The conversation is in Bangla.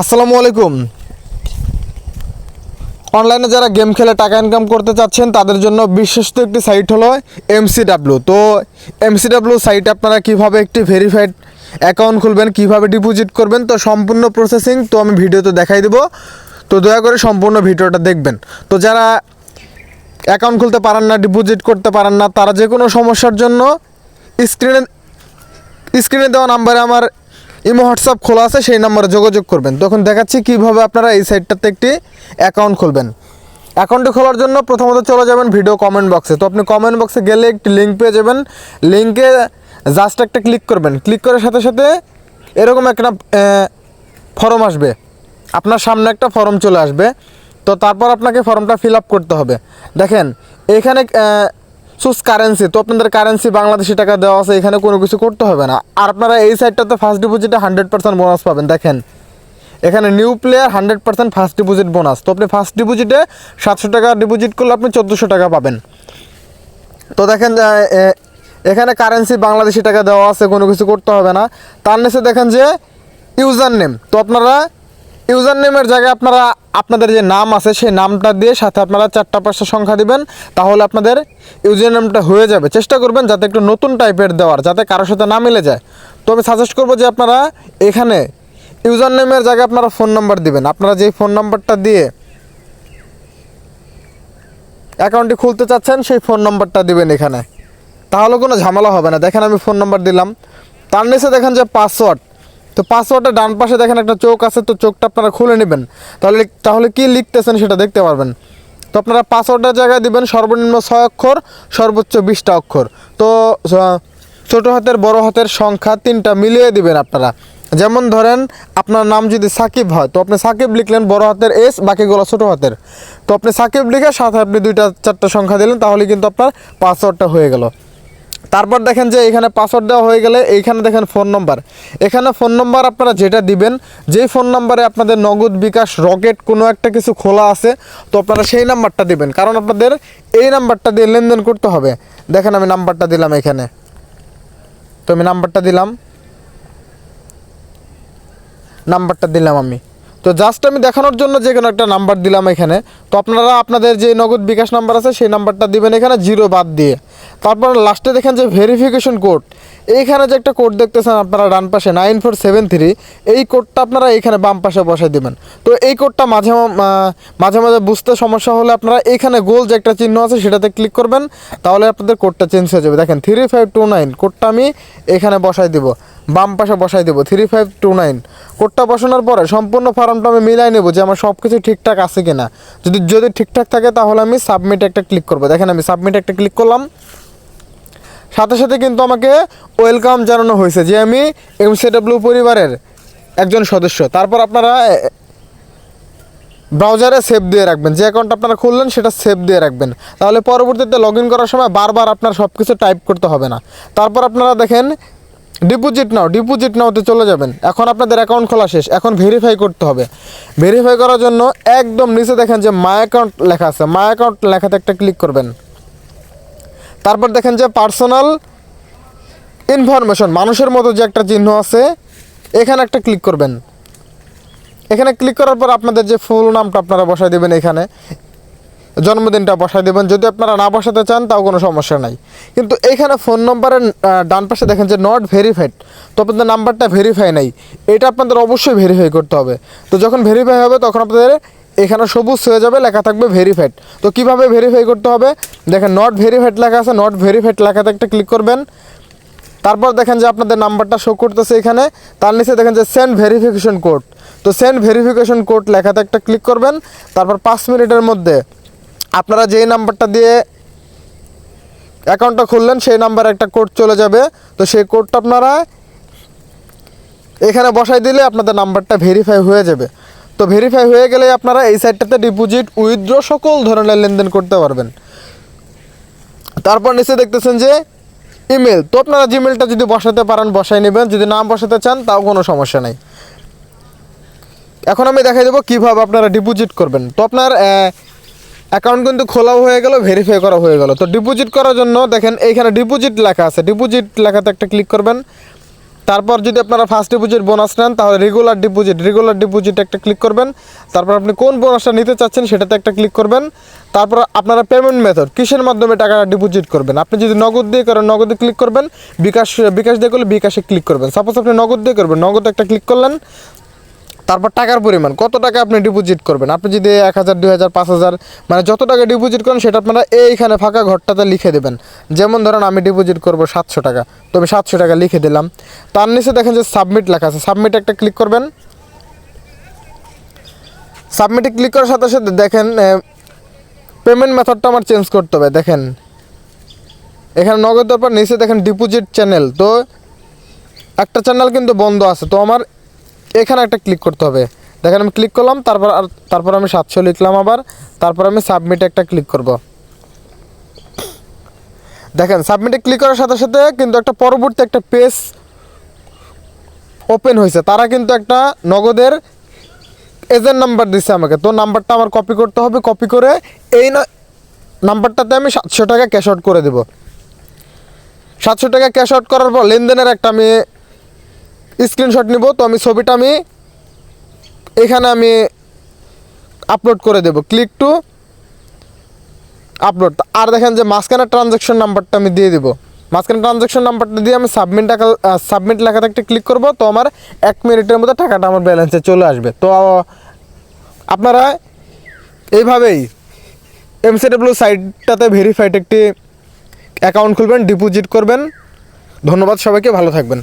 আসসালামু আলাইকুম। অনলাইনে যারা গেম খেলে টাকা ইনকাম করতে চাচ্ছেন, তাদের জন্য বিশ্বস্ত একটি সাইট হলো এমসিডাব্লিউ তো এমসিডাব্লিউ সাইটে আপনারা কীভাবে একটি ভেরিফাইড অ্যাকাউন্ট খুলবেন, কীভাবে ডিপোজিট করবেন, তো সম্পূর্ণ প্রসেসিং তো আমি ভিডিওতে দেখাই দেবো। তো দয়া করে সম্পূর্ণ ভিডিওটা দেখবেন। তো যারা অ্যাকাউন্ট খুলতে পারেন না ডিপোজিট করতে পারেন না, তারা যে কোনো সমস্যার জন্য স্ক্রিনে স্ক্রিনে দেওয়া নাম্বারে আমার ইমো, হোয়াটসঅ্যাপ খোলা আছে, সেই নাম্বারে যোগাযোগ করবেন। তখন দেখাচ্ছি কীভাবে আপনারা এই সাইটটাতে একটি অ্যাকাউন্ট খুলবেন। অ্যাকাউন্টটি খোলার জন্য প্রথমত চলে যাবেন ভিডিও কমেন্ট বক্সে। তো আপনি কমেন্ট বক্সে গেলে একটি লিঙ্ক পেয়ে যাবেন। লিঙ্কে জাস্ট একটা ক্লিক করবেন। ক্লিক করার সাথে সাথে এরকম একটা ফর্ম আসবে। আপনার সামনে একটা ফর্ম চলে আসবে। তো তারপর আপনাকে ফর্মটা ফিল আপ করতে হবে। দেখেন, এখানে সুস কারেন্সি, তো আপনাদের কারেন্সি বাংলাদেশি টাকা দেওয়া আছে, এখানে কোনো কিছু করতে হবে না। আর আপনারা এই সাইডটাতে ফার্স্ট ডিপোজিটে হান্ড্রেড পার্সেন্ট বোনাস পাবেন, দেখেন। এখানে new player hundred percent first deposit bonus তো আপনি ফার্স্ট ডিপোজিটে সাতশো টাকা ডিপোজিট করলে আপনি চোদ্দোশো টাকা পাবেন। তো দেখেন এখানে কারেন্সি বাংলাদেশি টাকা দেওয়া আছে, কোনো কিছু করতে হবে না। তার নিচে দেখেন যে ইউজার নেম তো আপনারা ইউজার নেমের জায়গায় আপনারা, আপনাদের যে নাম আছে, সেই নামটা দিয়ে সাথে আপনারা চারটা পাঁচটা সংখ্যা দিবেন, তাহলে আপনাদের ইউজার নেমটা হয়ে যাবে। চেষ্টা করবেন যাতে একটু নতুন টাইপের দেওয়ার, যাতে কারোর সাথে না মিলে যায়। তো আমি সাজেস্ট করব যে আপনারা এখানে ইউজার নেমের জায়গায় আপনারা ফোন নাম্বার দিবেন। আপনারা যেই ফোন নাম্বারটা দিয়ে অ্যাকাউন্টটি খুলতে চাচ্ছেন, সেই ফোন নাম্বারটা দিবেন এখানে। তাহলে কোনো ঝামেলা হবে না। দেখেন আমি ফোন নাম্বার দিলাম। তার নিচে দেখেন যে পাসওয়ার্ড তো পাসওয়ার্ডের ডান পাশে দেখেন একটা চোখ আছে, তো চোখটা আপনারা খুলে নেবেন। তাহলে তাহলে কি লিখতেছেন সেটা দেখতে পারবেন। তো আপনারা পাসওয়ার্ডের জায়গায় দিবেন, সর্বনিম্ন ছয় অক্ষর, সর্বোচ্চ বিশটা অক্ষর। তো ছোটো হাতের, বড় হাতের সংখ্যা তিনটা মিলিয়ে দিবেন আপনারা। যেমন ধরেন, আপনার নাম যদি সাকিব হয়, তো আপনি সাকিব লিখলেন বড় হাতের এস বাকিগুলো ছোটো হাতের। তো আপনি সাকিব লিখে সাথে আপনি দুইটা, চারটা সংখ্যা দিলেন, তাহলে কিন্তু আপনার পাসওয়ার্ডটা হয়ে গেল। তারপর দেখেন যে এখানে পাসওয়ার্ড দেওয়া হয়ে গেলে এইখানে দেখেন ফোন নম্বর এখানে ফোন নম্বর আপনারা যেটা দিবেন, যেই ফোন নম্বরে আপনাদের নগদ বিকাশ, রকেট কোনো একটা কিছু খোলা আছে, তো আপনারা সেই নাম্বারটা দিবেন। কারণ আপনাদের এই নাম্বারটা দিয়ে লেনদেন করতে হবে। দেখেন আমি নাম্বারটা দিলাম এখানে। তো আমি নাম্বারটা দিলাম। নাম্বারটা দিলাম আমি। তো জাস্ট আমি দেখানোর জন্য যে কোনো একটা নাম্বার দিলাম এখানে। তো আপনারা আপনাদের যে নগদ বিকাশ নাম্বার আছে, সেই নাম্বারটা দিবেন এখানে জিরো বাদ দিয়ে। তারপর লাস্টে দেখেন যে ভেরিফিকেশন কোড এইখানে যে একটা কোড দেখতেছেন আপনারা ডান পাশে নাইন ফোর সেভেন থ্রি এই কোডটা আপনারা এইখানে বাম পাশে বসাই দিবেন। তো এই কোডটা মাঝে মাঝে মাঝে বুঝতে সমস্যা হলে আপনারা এইখানে গোল যে একটা চিহ্ন আছে, সেটাতে ক্লিক করবেন। তাহলে আপনাদের কোডটা চেঞ্জ হয়ে যাবে। দেখেন থ্রি ফাইভ টু নাইন কোডটা আমি এখানে বসাই দিব। বাম পাশে বসাই দেবো থ্রি ফাইভ টু নাইন কোডটা বসানোর পরে সম্পূর্ণ ফর্মটা আমি মিলাই নেব যে আমার সব কিছু ঠিকঠাক আছে কিনা। যদি যদি ঠিকঠাক থাকে তাহলে আমি সাবমিট একটা ক্লিক করব। দেখেন আমি সাবমিট একটা ক্লিক করলাম। সাথে সাথে কিন্তু আমাকে ওয়েলকাম জানানো হয়েছে যে আমি এমসিডব্লিউ পরিবারের একজন সদস্য। তারপর আপনারা ব্রাউজারে সেভ দিয়ে রাখবেন। যে অ্যাকাউন্ট আপনারা খুললেন সেটা সেভ দিয়ে রাখবেন। তাহলে পরবর্তীতে লগ করার সময় বারবার আপনার সব কিছু টাইপ করতে হবে না। তারপর আপনারা দেখেন ডিপোজিট নাও ডিপোজিট নাওতে চলে যাবেন। এখন আপনাদের অ্যাকাউন্ট খোলা শেষ। এখন ভেরিফাই করতে হবে। ভেরিফাই করার জন্য একদম নিচে দেখেন যে মাই অ্যাকাউন্ট লেখা আছে। মাই অ্যাকাউন্ট লেখাতে একটা ক্লিক করবেন। তারপর দেখেন যে পার্সোনাল ইনফরমেশন মানুষের মতো যে একটা চিহ্ন আছে, এখানে একটা ক্লিক করবেন। এখানে ক্লিক করার পর আপনাদের যে ফুল নামটা আপনারা বসাই দেবেন এখানে। জন্মদিনটা বসাই দেবেন। যদি আপনারা না বসাতে চান, তাও কোনো সমস্যা নাই। কিন্তু এইখানে ফোন নম্বরের ডান পাশে দেখেন যে নট ভেরিফাইড তো আপনাদের নাম্বারটা ভেরিফাই নাই। এটা আপনাদের অবশ্যই ভেরিফাই করতে হবে। তো যখন ভেরিফাই হবে, তখন আপনাদের এখানে সবুজ হয়ে যাবে, লেখা থাকবে ভেরিফাইড তো কীভাবে ভেরিফাই করতে হবে? দেখেন নট ভেরিফাইড লেখা আছে নট ভেরিফাইড লেখাতে একটা ক্লিক করবেন। তারপর দেখেন যে আপনাদের নাম্বারটা শো করতেছে এখানে। তার নিচে দেখেন যে সেন্ড ভেরিফিকেশন কোড তো সেন্ড ভেরিফিকেশন কোড লেখাতে একটা ক্লিক করবেন। তারপর পাঁচ মিনিটের মধ্যে আপনারা যেই নাম্বারটা দিয়ে অ্যাকাউন্টটা খুললেন, সেই নাম্বারে একটা কোড চলে যাবে। তো সেই কোডটা আপনারা এখানে বসাই দিলে আপনাদের নাম্বারটা ভেরিফাই হয়ে যাবে। তো ভেরিফাই হয়ে গেলে আপনারা এই সাইটটাতে ডিপোজিট উইথড্র সকল ধরনের লেনদেন করতে পারবেন। তারপর নিচে দেখতেছেন যে ইমেল তো আপনারা জিমেলটা যদি বসাতে পারেন, বসাই নেবেন। যদি না বসাতে চান, তাও কোনো সমস্যা নাই। এখন আমি দেখাই দেবো কীভাবে আপনারা ডিপোজিট করবেন। তো আপনার অ্যাকাউন্ট কিন্তু খোলাও হয়ে গেল ভেরিফাই করা হয়ে গেল। তো ডিপোজিট করার জন্য দেখেন, এইখানে ডিপোজিট লেখা আছে। ডিপোজিট লেখাতে একটা ক্লিক করবেন। তারপর যদি আপনারা ফার্স্ট ডিপোজিট বোনাস নেন, তাহলে রেগুলার ডিপোজিট রেগুলার ডিপোজিট একটা ক্লিক করবেন। তারপর আপনি কোন বোনাসটা নিতে চাচ্ছেন, সেটাতে একটা ক্লিক করবেন। তারপর আপনারা পেমেন্ট মেথড কিসের মাধ্যমে টাকাটা ডিপোজিট করবেন? আপনি যদি নগদ দিয়ে করেন, নগদে ক্লিক করবেন। বিকাশ বিকাশ দিয়ে করলে বিকাশে ক্লিক করবেন। সাপোজ আপনি নগদ দিয়ে করবেন, নগদ একটা ক্লিক করলেন। তারপর টাকার পরিমাণ, কত টাকা আপনি ডিপোজিট করবেন? আপনি যদি এক হাজার, দুই হাজার, পাঁচ হাজার মানে যত টাকা ডিপোজিট করেন, সেটা আপনারা এইখানে ফাঁকা ঘরটাতে লিখে দেবেন। যেমন ধরেন আমি ডিপোজিট করব সাতশো টাকা, তো আমি সাতশো টাকা লিখে দিলাম। তার নিচে দেখেন যে সাবমিট লেখা আছে। সাবমিট একটা ক্লিক করবেন। সাবমিটে ক্লিক করার সাথে সাথে দেখেন পেমেন্ট মেথডটা আমার চেঞ্জ করতে হবে। দেখেন, এখানে নগদ পর নিচে দেখেন ডিপোজিট চ্যানেল তো একটা চ্যানেল কিন্তু বন্ধ আছে। তো আমার এখানে একটা ক্লিক করতে হবে। দেখেন আমি ক্লিক করলাম, তারপর আর, তারপর আমি সাতশো লিখলাম আবার, তারপর আমি সাবমিটে একটা ক্লিক করব। দেখেন সাবমিটে ক্লিক করার সাথে সাথে কিন্তু একটা পরবর্তী একটা পেজ ওপেন হয়েছে। তারা কিন্তু একটা নগদের এজেন্ট নাম্বার দিচ্ছে আমাকে। তো নাম্বারটা আমার কপি করতে হবে। কপি করে এই নাম্বারটাতে আমি সাতশো টাকা ক্যাশ আউট করে দেবো। সাতশো টাকা ক্যাশ আউট করার পর লেনদেনের একটা আমি স্ক্রিনশট নিব, তো আমি ছবিটা আমি এখানে আমি আপলোড করে দেব। ক্লিক টু আপলোড আর দেখেন যে মাঝখানে ট্রানজ্যাকশন নাম্বারটা আমি দিয়ে দিব। মাঝখানে ট্রানজ্যাকশন নাম্বারটা দিয়ে আমি সাবমিট টাকা সাবমিট লেখাতে একটা ক্লিক করব, তো আমার এক মিনিটের মধ্যে টাকাটা আমার ব্যালেন্সে চলে আসবে। তো, আপনারা এইভাবেই এমসিডব্লিউ সাইটটাতে ভেরিফাইড একটি অ্যাকাউন্ট খুলবেন ডিপোজিট করবেন। ধন্যবাদ সবাইকে, ভালো থাকবেন।